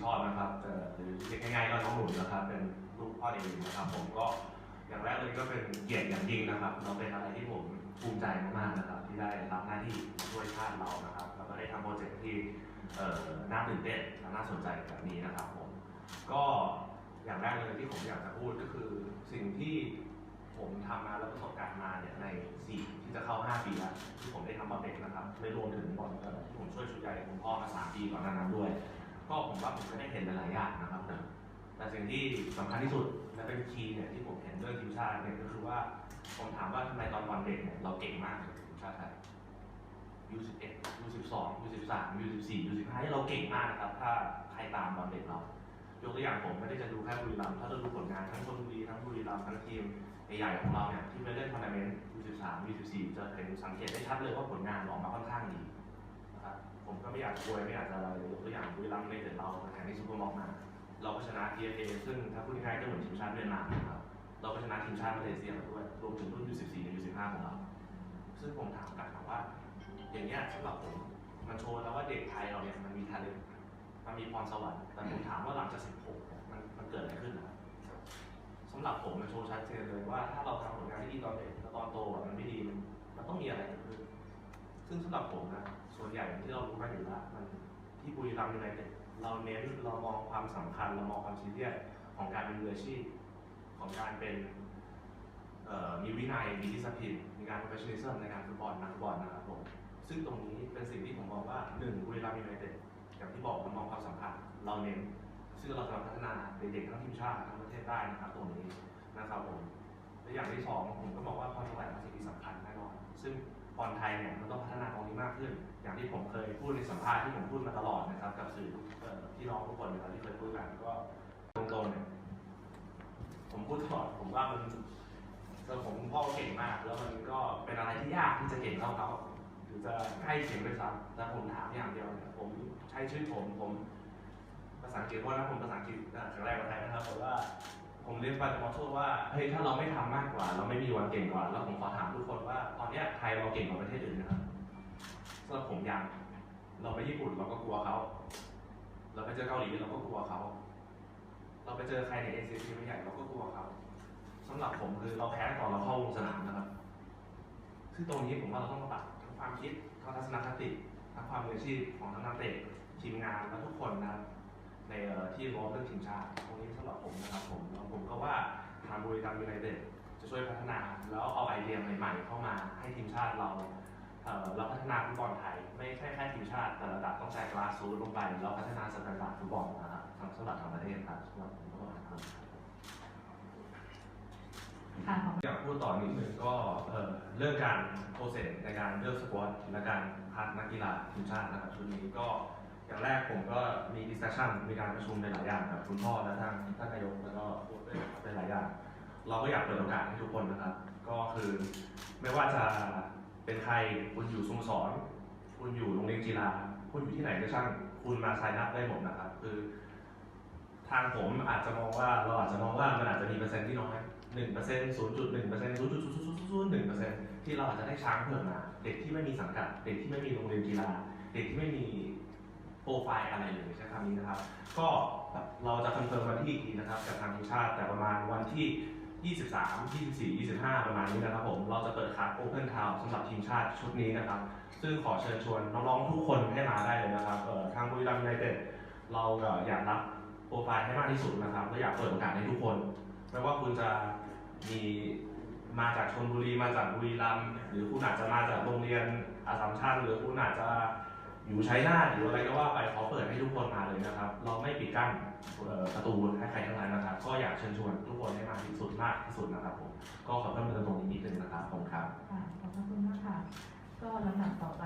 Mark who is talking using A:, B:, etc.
A: ชอบนะครับเออหรือเรียกง่ายๆก็น้องหนุนนะครับเป็นลูกพ่อเองนะครับ ผมก็อย่างแรกเลยก็เป็นเกียรติอย่างยิ่งนะครับเราเป็นอะไรที่ผมภูมิใจมากๆนะครับ ที่ได้รับหน้าที่ช่วยชาติเรานะครับแล้วก็ได้ทำโปรเจกต์ที่เออน่าตื่นเต้นและน่าสนใจแบบนี้นะครับผมก็อย่างแรกเลยที่ผมอยากจะพูดก็คือสิ่งที่ผมทำมาแล้วประสบการณ์มาเนี่ยในสี่ที่จะเข้า 5 ปีแล้วที่ผมได้ทำบอลเด็กนะครับไม่รวมถึงบอลที่ผมช่วยชุดใหญ่คุณพ่อมาสามปีก่อนหน้านั้นด้วย ก็ผมว่าผมก็ได้เห็นหลายๆอย่างนะครับแต่แต่สิ่งที่สำคัญที่สุดและเป็นคีย์เนี่ยที่ผมเห็นเรื่องทีมชาติเนี่ยก็คือว่าผมถามว่าทำไมตอนวันเด็กเนี่ยเราเก่งมากเลยทีมชาติไทย U11 U12 U13 U14 U15 ที่เราเก่งมากนะครับ ถ้าใครตามบอลเด็กเรายกตัวอย่างผมไม่ได้จะดูแค่บุรีรัมย์ถ้าเราดูผลงานทั้งชลบุรีทั้งบุรีรัมย์ทั้งทีมใหญ่ๆของเราเนี่ยที่ไปเล่นทัวร์นาเมนต์ U13 U14 จะเห็นสังเกตได้ชัดเลยว่าผลงานออกมาค่อนข้างดี ผมก็ไม่อยากจะอวยไม่อยากจะอะไรยกตัวอย่างบุรีรัมย์ในเด็ดเราแข่งที่ซูเปอร์มอกมา เราก็ชนะ TFA ซึ่งถ้าพูดง่ายๆก็เหมือนทีมชาติเวียดนามนะครับเราก็ชนะทีมชาติมาเลเซียมาด้วยรวมถึงรุ่น U14 และ U15 ของเราซึ่งผมถามกลับมาว่า อย่างเงี้ยสำหรับผมมันโชว์แล้วว่าเด็กไทยเราเนี่ยมันมีทาเลนมันมีพรสวรรค์แต่ผมถามว่าหลังจาก16มันมันเกิดอะไรขึ้นนะครับสำหรับผมมันโชว์ชัดเจนเลยว่าถ้าเราทำผลงานที่ดีตอนเด็กแล้วตอนโตอะมันไม่ดีมันมันต้องมีอะไรเกิดขึ้น ซึ่งสำหรับผมนะส่วนใหญ่ที่เรารู้กันอยู่แล้วมันที่บุรีรัมย์ยูไนเต็ดเราเน้นเรามองความสำคัญเรามองความซีเรียสของการเป็นมืออาชีพของการเป็นมีวินัยมีดิสซิ p ลินมีการ professionalism ในการฟุตบอลนักฟุตบอลนะครับผมซึ่งตรงนี้เป็นสิ่งที่ผมมองว่าหนึ่งบุรีรัมย์ยูไนเต็ดอย่างที่บอกเรามองความสำคัญเราเน้นซึ่งเราจะพัฒนาเด็กๆทั้งทีมชาติทั้งประเทศได้นะครับตรงนี้นะครับผมและอย่างที่สองผมก็บอกว่าพรสวรรค์เป็นสิ่งที่สำคัญแน่นอนซึ่ง บอลไทยเนี่ยมันต้องพัฒนาตรงนี้มากขึ้น อย่างที่ผมเคยพูดในสัมภาษณ์ที่ผมพูดมาตลอดนะครับ กับสื่อที่น้องทุกคนนะครับที่เคยพูดกันก็ตรงๆเนี่ยผมพูดตลอดผมว่ามันสำหรับผมพ่อเก่งมาก แล้วมันก็เป็นอะไรที่ยากที่จะเก่งเท่าเขาหรือจะใกล้เคียงด้วยซ้ำแต่ผมถามอย่างเดียวเนี่ยผมใช้ชีวิตผมผมภาษาอังกฤษเพราะผมภาษาอังกฤษอะครั้งแรกในไทยนะครับแต่ว่า ผมเรียนไปจะมาโทษว่าเฮ้ยถ้าเราไม่ทำมากกว่า เราไม่มีวันเก่งกว่า แล้วผมขอถามทุกคนว่า ตอนนี้ไทยเราเก่งกว่าประเทศอื่นนะครับสำหรับผมยังเราไปญี่ปุ่นเราก็กลัวเขา เราไปเจอเกาหลีเราก็กลัวเขา เราไปเจอใครในเอเชียที่ไม่ใหญ่เราก็กลัวเขาสำหรับผมคือเราแพ้ก่อนเราเข้าลงสนามนะครับ ซึ่งตรงนี้ผมว่าเราต้องปรับทั้งความคิดทั้งทัศนคติทั้งความมืออาชีพของทั้งนักเตะทีมงานและทุกคนนะครับ ในที่รวมเรื่องทีมชาติตรงนี้สำหรับผมนะครับผมแล้วผมก็ว่าทางบรีรัมย์ยูไนเต็ดจะช่วยพัฒนาแล้วเอาไอเดียใหม่ๆ เข้ามาให้ทีมชาติเราเราพัฒนาฟุตบอลไทย ไม่ใช่แค่ทีมชาติแต่ระดับต้องใช้กลาสซูลงไปแล้วพัฒนาสแตนดาร์ดฟุตบอลนะครับทั้งสำหรับทั้งประเทศครับสำหรับผมก็ประมาณนั้น
B: ค่ะขอบ
A: อยากพูดต่อนิดนึงก็เรื่องการโปรเซสในการเลือกสควอตและการคัดนักกีฬาทีมชาตินะครับชุดนี้ก็ อย่างแรกผมก็มีดิสคัชชันมีการประชุมในหลายอย่างกับคุณพ่อและทางท่านนายกแล้วก็พูดไปหลายอย่าง เราก็อยากเปิดโอกาสให้ทุกคนนะครับ ก็คือไม่ว่าจะเป็นใครคุณอยู่สโมสรคุณอยู่โรงเรียนกีฬาคุณอยู่ที่ไหนก็ช่างคุณมาไซน์อัพได้หมดนะครับ คือ ทางผมอาจจะมองว่าเราอาจจะมองว่ามันอาจจะมีเปอร์เซ็นต์ที่น้อยหนึ่งเปอร์เซ็นต์ศูนย์จุดหนึ่งเปอร์เซ็นต์ศูนย์จุดศูนย์ศูนย์ศูนย์หนึ่งเปอร์เซ็นต์ที่เราอาจจะได้ช้างเพิ่มมา เด็กที่ไม่มีสังกัด เด็กที่ไม่มีโรงเรียนกีฬา เด็กที่ไม่มี ไฟล์อะไรเลยใช้คำนี้นะครับ ก็เราจะคอนเฟิร์มวันที่อีกทีนะครับกับทางทีมชาติแต่ประมาณวันที่ 23 24 25 ประมาณนี้นะครับผม เราจะเปิดคัสโอเพนทาวสำหรับทีมชาติชุดนี้นะครับ ซึ่งขอเชิญชวนน้องๆทุกคนให้มาได้เลยนะครับทางบุรีรัมย์ยูไนเต็ดเราอยากรับโปรไฟล์ให้มากที่สุดนะครับและอยากเปิดโอกาสให้ทุกคนไม่ว่าคุณจะมีมาจากชลบุรีมาจากบุรีรัมย์หรือคุณอาจจะมาจากโรงเรียนอาสัมชัญหรือคุณอาจจะ อยู่ใช้หนาหรืออะไรก็ว่าไปขอเปิดให้ทุกคนมาเลยนะครับ เราไม่ปิดกั้นประตูให้ใครทั้งนั้นนะครับ ก็อยากเชิญชวนทุกคนให้มาที่สุดมากที่สุดนะครับผมก็ขอเพิ่มเติมตรงนี้นิดนึงนะครับผมครับ
B: ขอบพระคุณมากค่ะก็ลำดับต่อไป